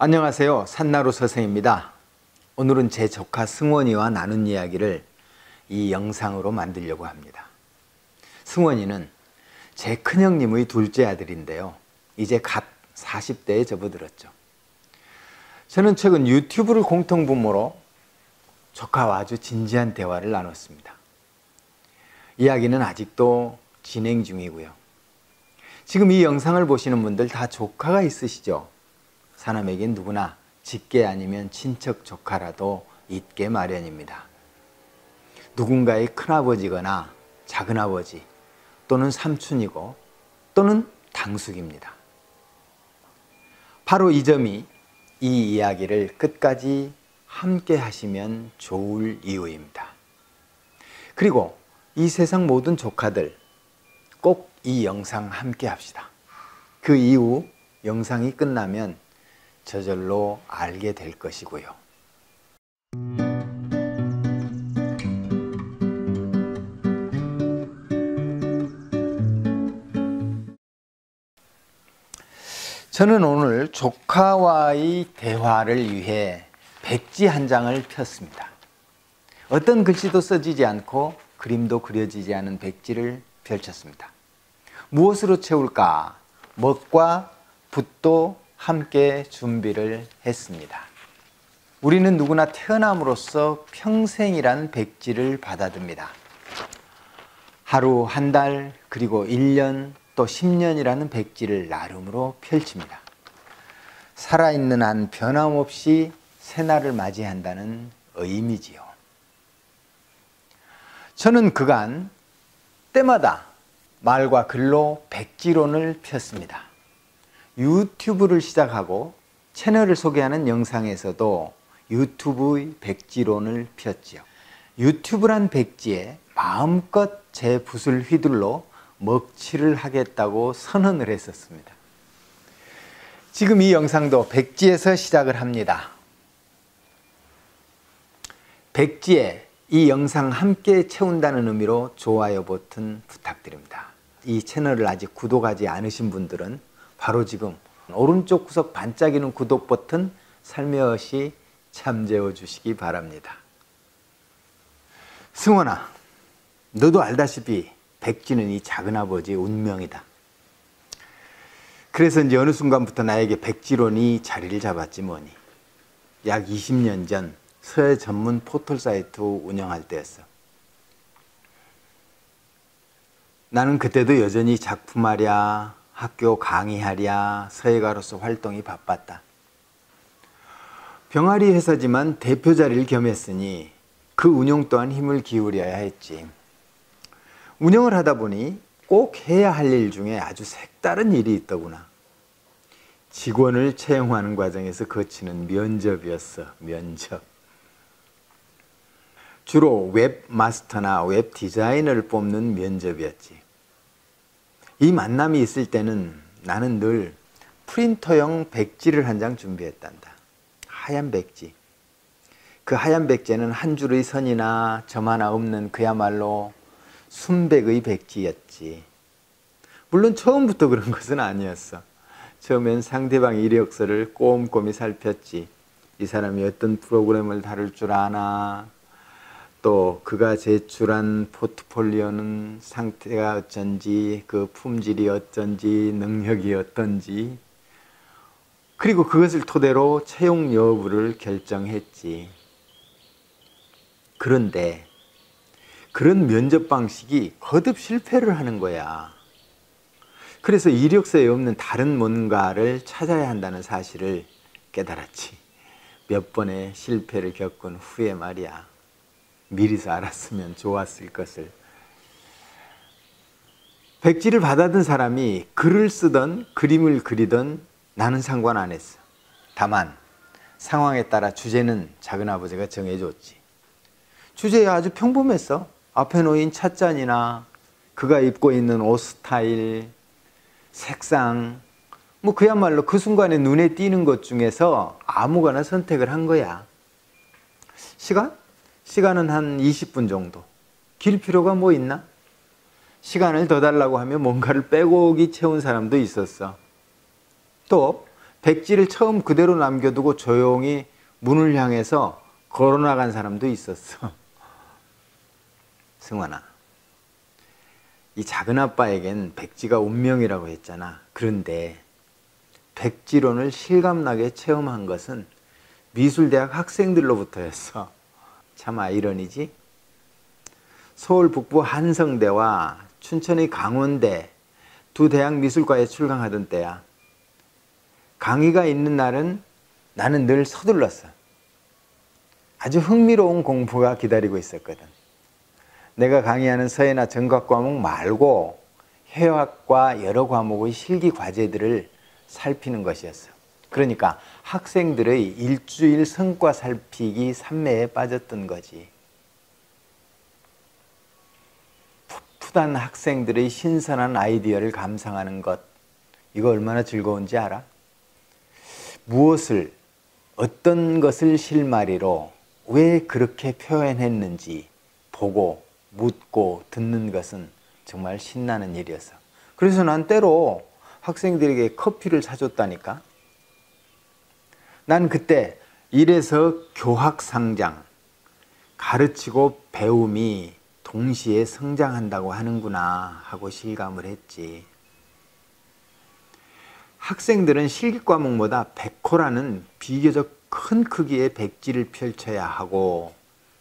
안녕하세요. 산나루 서생입니다. 오늘은 제 조카 승원이와 나눈 이야기를 이 영상으로 만들려고 합니다. 승원이는 제 큰형님의 둘째 아들인데요. 이제 갓 40대에 접어들었죠. 저는 최근 유튜브를 공통분모로 조카와 아주 진지한 대화를 나눴습니다. 이야기는 아직도 진행 중이고요. 지금 이 영상을 보시는 분들 다 조카가 있으시죠? 사람에겐 누구나 직계 아니면 친척 조카라도 있게 마련입니다. 누군가의 큰아버지거나 작은아버지 또는 삼촌이고 또는 당숙입니다. 바로 이 점이 이 이야기를 끝까지 함께 하시면 좋을 이유입니다. 그리고 이 세상 모든 조카들 꼭 이 영상 함께 합시다. 그 이후 영상이 끝나면 저절로 알게 될 것이고요. 저는 오늘 조카와의 대화를 위해 백지 한 장을 폈습니다. 어떤 글씨도 써지지 않고 그림도 그려지지 않은 백지를 펼쳤습니다. 무엇으로 채울까? 먹과 붓도 함께 준비를 했습니다. 우리는 누구나 태어남으로써 평생이란 백지를 받아듭니다. 하루, 한 달, 그리고 1년, 또 10년이라는 백지를 나름으로 펼칩니다. 살아있는 한 변함없이 새날을 맞이한다는 의미지요. 저는 그간 때마다 말과 글로 백지론을 폈습니다. 유튜브를 시작하고 채널을 소개하는 영상에서도 유튜브의 백지론을 폈지요. 유튜브란 백지에 마음껏 제 붓을 휘둘러 먹칠을 하겠다고 선언을 했었습니다. 지금 이 영상도 백지에서 시작을 합니다. 백지에 이 영상 함께 채운다는 의미로 좋아요 버튼 부탁드립니다. 이 채널을 아직 구독하지 않으신 분들은 바로 지금 오른쪽 구석 반짝이는 구독 버튼 살며시 참재워 주시기 바랍니다. 승원아, 너도 알다시피 백지는 이 작은 아버지의 운명이다. 그래서 이제 어느 순간부터 나에게 백지론이 자리를 잡았지 뭐니. 약 20년 전 서해 전문 포털 사이트 운영할 때였어. 나는 그때도 여전히 작품하랴, 학교 강의하랴, 서예가로서 활동이 바빴다. 병아리 회사지만 대표 자리를 겸했으니 그 운영 또한 힘을 기울여야 했지. 운영을 하다 보니 꼭 해야 할 일 중에 아주 색다른 일이 있더구나. 직원을 채용하는 과정에서 거치는 면접이었어, 면접. 주로 웹 마스터나 웹 디자이너를 뽑는 면접이었지. 이 만남이 있을 때는 나는 늘 프린터용 백지를 한 장 준비했단다. 하얀 백지. 그 하얀 백지에는 한 줄의 선이나 점 하나 없는 그야말로 순백의 백지였지. 물론 처음부터 그런 것은 아니었어. 처음엔 상대방 이력서를 꼼꼼히 살폈지. 이 사람이 어떤 프로그램을 다룰 줄 아나, 또 그가 제출한 포트폴리오는 상태가 어쩐지, 그 품질이 어쩐지, 능력이 어떤지, 그리고 그것을 토대로 채용 여부를 결정했지. 그런데 그런 면접 방식이 거듭 실패를 하는 거야. 그래서 이력서에 없는 다른 뭔가를 찾아야 한다는 사실을 깨달았지. 몇 번의 실패를 겪은 후에 말이야. 미리서 알았으면 좋았을 것을. 백지를 받아든 사람이 글을 쓰던 그림을 그리던 나는 상관 안 했어. 다만 상황에 따라 주제는 작은 아버지가 정해줬지. 주제가 아주 평범했어. 앞에 놓인 찻잔이나 그가 입고 있는 옷 스타일, 색상, 뭐 그야말로 그 순간에 눈에 띄는 것 중에서 아무거나 선택을 한 거야. 시간? 시간은 한 20분 정도. 길 필요가 뭐 있나? 시간을 더 달라고 하면 뭔가를 빼곡히 채운 사람도 있었어. 또 백지를 처음 그대로 남겨두고 조용히 문을 향해서 걸어나간 사람도 있었어. 승환아, 이 작은 아빠에겐 백지가 운명이라고 했잖아. 그런데 백지론을 실감나게 체험한 것은 미술대학 학생들로부터였어. 참 아이러니지? 서울 북부 한성대와 춘천의 강원대 두 대학 미술과에 출강하던 때야. 강의가 있는 날은 나는 늘 서둘렀어. 아주 흥미로운 공부가 기다리고 있었거든. 내가 강의하는 서예나 정각 과목 말고 해학과 여러 과목의 실기 과제들을 살피는 것이었어. 그러니까 학생들의 일주일 성과 살피기 산매에 빠졌던 거지. 풋풋한 학생들의 신선한 아이디어를 감상하는 것, 이거 얼마나 즐거운지 알아? 무엇을, 어떤 것을 실마리로 왜 그렇게 표현했는지 보고 묻고 듣는 것은 정말 신나는 일이었어. 그래서 난 때로 학생들에게 커피를 사줬다니까. 난 그때 이래서 교학상장, 가르치고 배움이 동시에 성장한다고 하는구나 하고 실감을 했지. 학생들은 실기 과목보다 100호라는 비교적 큰 크기의 백지를 펼쳐야 하고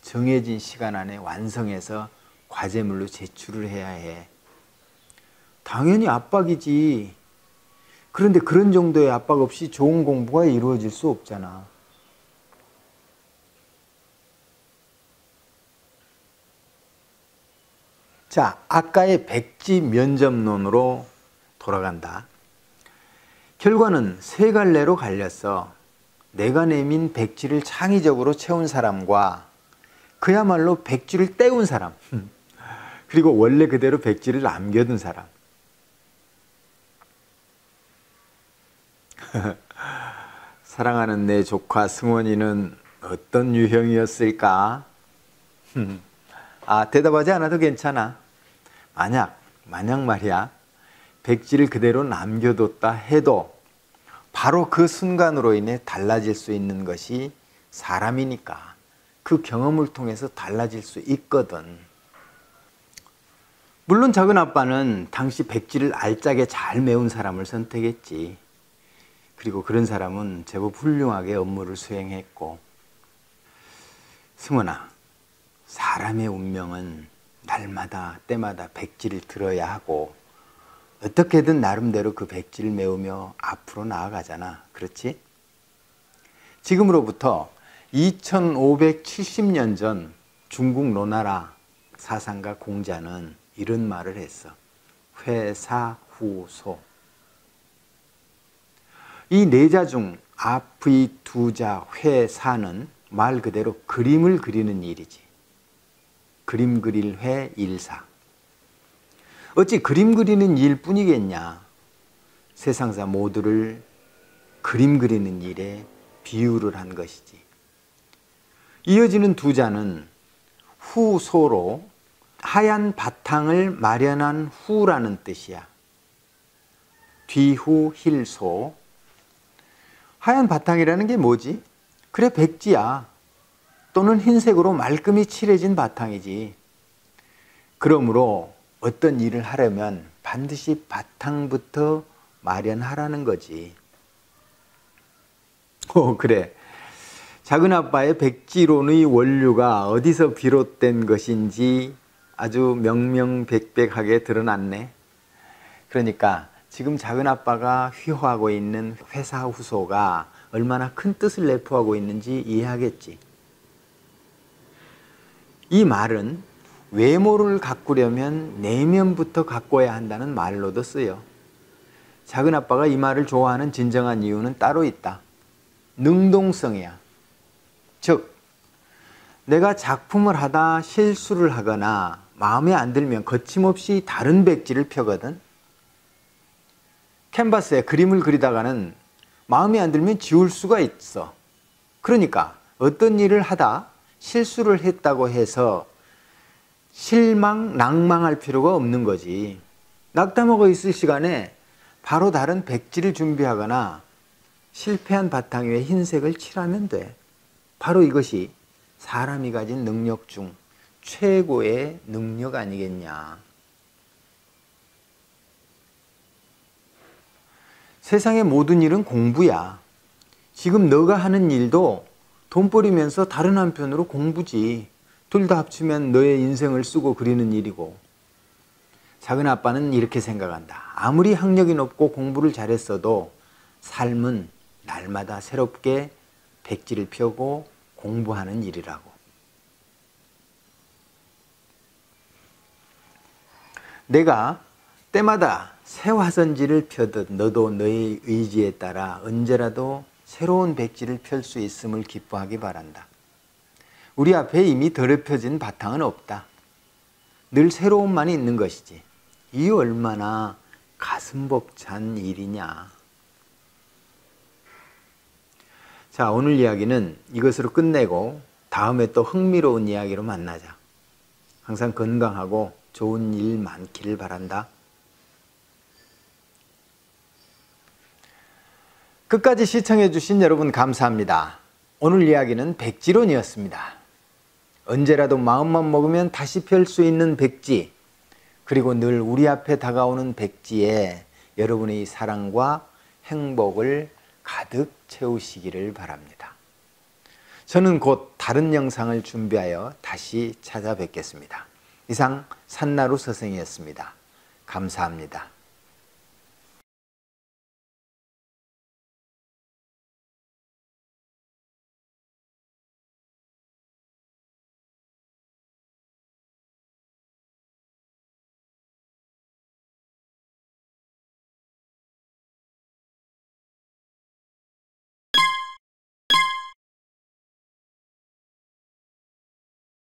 정해진 시간 안에 완성해서 과제물로 제출을 해야 해. 당연히 압박이지. 그런데 그런 정도의 압박 없이 좋은 공부가 이루어질 수 없잖아. 자, 아까의 백지 면접론으로 돌아간다. 결과는 세 갈래로 갈렸어. 내가 내민 백지를 창의적으로 채운 사람과 그야말로 백지를 때운 사람, 그리고 원래 그대로 백지를 남겨둔 사람. 사랑하는 내 조카 승원이는 어떤 유형이었을까? 아, 대답하지 않아도 괜찮아. 만약, 만약 말이야, 백지를 그대로 남겨뒀다 해도 바로 그 순간으로 인해 달라질 수 있는 것이 사람이니까 그 경험을 통해서 달라질 수 있거든. 물론 작은 아빠는 당시 백지를 알짜게 잘 메운 사람을 선택했지. 그리고 그런 사람은 제법 훌륭하게 업무를 수행했고 승원아 사람의 운명은 날마다 때마다 백지를 들어야 하고 어떻게든 나름대로 그 백지를 메우며 앞으로 나아가잖아. 그렇지? 지금으로부터 2570년 전 중국 로나라 사상가 공자는 이런 말을 했어. 회사 후소 이 네자 중 앞의 두자 회사는 말 그대로 그림을 그리는 일이지. 그림 그릴 회 일사. 어찌 그림 그리는 일 뿐이겠냐. 세상사 모두를 그림 그리는 일에 비유를 한 것이지. 이어지는 두자는 후소로 하얀 바탕을 마련한 후라는 뜻이야. 뒤후 힐소 하얀 바탕이라는 게 뭐지? 그래 백지야. 또는 흰색으로 말끔히 칠해진 바탕이지. 그러므로 어떤 일을 하려면 반드시 바탕부터 마련하라는 거지. 오, 그래. 작은 아빠의 백지론의 원류가 어디서 비롯된 것인지 아주 명명백백하게 드러났네. 그러니까 지금 작은 아빠가 휘호하고 있는 회사 후소가 얼마나 큰 뜻을 내포하고 있는지 이해하겠지. 이 말은 외모를 가꾸려면 내면부터 가꿔야 한다는 말로도 쓰여. 작은 아빠가 이 말을 좋아하는 진정한 이유는 따로 있다. 능동성이야. 즉, 내가 작품을 하다 실수를 하거나 마음에 안 들면 거침없이 다른 백지를 펴거든. 캔버스에 그림을 그리다가는 마음에 안 들면 지울 수가 있어. 그러니까 어떤 일을 하다 실수를 했다고 해서 실망, 낭망할 필요가 없는 거지. 낙담하고 있을 시간에 바로 다른 백지를 준비하거나 실패한 바탕 위에 흰색을 칠하면 돼. 바로 이것이 사람이 가진 능력 중 최고의 능력 아니겠냐. 세상의 모든 일은 공부야. 지금 너가 하는 일도 돈 벌이면서 다른 한편으로 공부지. 둘 다 합치면 너의 인생을 쓰고 그리는 일이고. 작은 아빠는 이렇게 생각한다. 아무리 학력이 높고 공부를 잘했어도 삶은 날마다 새롭게 백지를 펴고 공부하는 일이라고. 내가 때마다 새 화선지를 펴듯 너도 너의 의지에 따라 언제라도 새로운 백지를 펼 수 있음을 기뻐하기 바란다. 우리 앞에 이미 더럽혀진 바탕은 없다. 늘 새로움만 있는 것이지. 이 얼마나 가슴 벅찬 일이냐. 자, 오늘 이야기는 이것으로 끝내고 다음에 또 흥미로운 이야기로 만나자. 항상 건강하고 좋은 일 많기를 바란다. 끝까지 시청해주신 여러분 감사합니다. 오늘 이야기는 백지론이었습니다. 언제라도 마음만 먹으면 다시 펼 수 있는 백지, 그리고 늘 우리 앞에 다가오는 백지에 여러분의 사랑과 행복을 가득 채우시기를 바랍니다. 저는 곧 다른 영상을 준비하여 다시 찾아뵙겠습니다. 이상 산나루 서생이었습니다. 감사합니다.